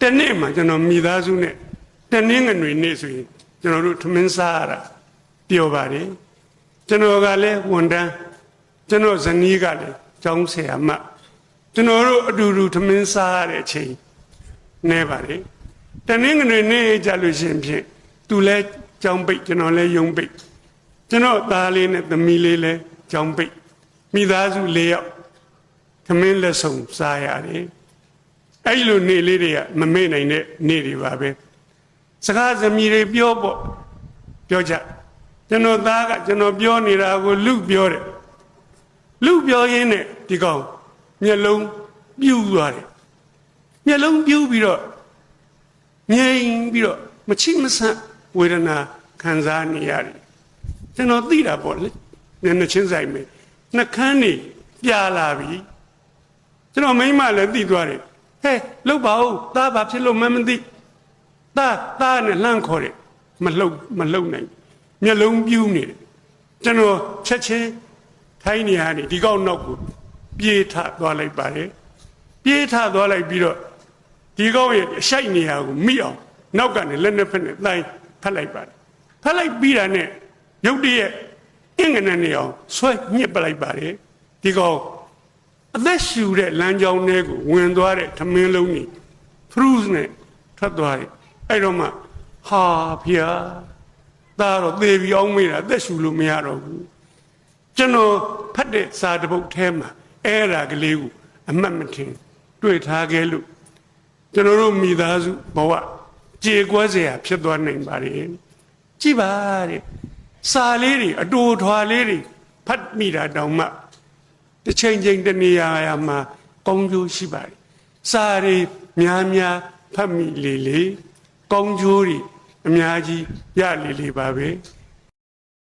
တနေ့မှာကျွန်တော်မိသားစုနဲ့တနင်္ဂနွေနေ့ဆိုရင်ကျွန်တော်တို့ထမင်းစားရတာပျော်ပါတယ်ကျွန်တော်ကလည်းဝန်တန်းကျွန်တော်ဇနီးကလည်းကျောင်းဆရာမကျွန်တော်တို့အတူတူထမင်းစားရတဲ့အချိန်နေပါတယ်တနင်္ဂနွေနေ့ကြလို့ရှရင်ဖြင့်သူလည်းကျောင်းပိတ်ကျွန်တော်လည်းယုံပိတ်ကျွန်တော်သားလေးနဲ့သမီးလေးလည်းကျောင်းပိတ်မိသားစု၄ယောက်ထမင်းလက်ဆောင်စားရတယ် အဲ့လိုနေလေးတွေကမမေ့နိုင်တဲ့နေတွေပါပဲစကားသမီးတွေပြောပေါ့ပြောကြကျွန်တော်သားကကျွန်တော်ပြောနေတာကိုလူပြောတယ်လူပြောရင်းနဲ့ဒီကောင်မျက်လုံးပြူသွားတယ်မျက်လုံးပြူပြီးတော့ငြိမ်ပြီးတော့မချိမဆန့်ဝေဒနာခံစားနေရတယ်ကျွန်တော်သိတာပေါ့လေမျက်နှာချင်းဆိုင်မယ်နှကန်းနေပြလာပြီကျွန်တော်မိန်းမလည်းသိသွားတယ် ဟဲ့လှုပ်ပါဦးသားဘာဖြစ်လို့မမသိသားသားနဲ့လှမ်းခေါ်တယ်မလှုပ်မလှုပ်နိုင်မျက်လုံးပြူးနေတယ်ကျွန်တော်ချက်ချင်းထိုင်းနေရတယ်ဒီကောက်နောက်ကိုပြေးထသွားလိုက်ပါတယ်ပြေးထသွားလိုက်ပြီးတော့ဒီကောက်ရဲ့အရှိုက်နေရာကိုမိအောင်နောက်ကနေလက်နဲ့ဖက်နဲ့တိုင်းဖက်လိုက်ပါတယ်ဖက်လိုက်ပြီးတာနဲ့ရုတ်တရက်အင်္ဂနနေအောင်ဆွဲညစ်ပလိုက်ပါတယ်ဒီကောက် အသက်ရှူတဲ့လမ်းကြောင်းတွေကိုဝင်သွားတဲ့ထမင်းလုံးကြီး fruits နဲ့ထွက်သွားတယ်အဲ့တော့မှဟာဖျားဒါတော့သေပြီးအောင်မေးတာအသက်ရှူလို့မရတော့ဘူးကျွန်တော်ဖတ်တဲ့စာတစ်ပုဒ်ထဲမှာအဲ့ဒါကလေးကိုအမှတ်မထင်တွေ့ထားခဲ့လို့ကျွန်တော်တို့မိသားစုဘဝကြေကွဲเสียဖြစ်သွားနိုင်ပါတယ်ကြည်ပါတဲ့စာလေးတွေအတူထွာလေးတွေဖတ်မိတာတောင်မှ တစ်ချိန်ချိန်တနေရာရာမှာကောင်းကျိုးရှိပါတယ်။စာရီများများဖတ်မိလေလေကောင်းကျိုးတွေအများကြီးရလေလေပါပဲ။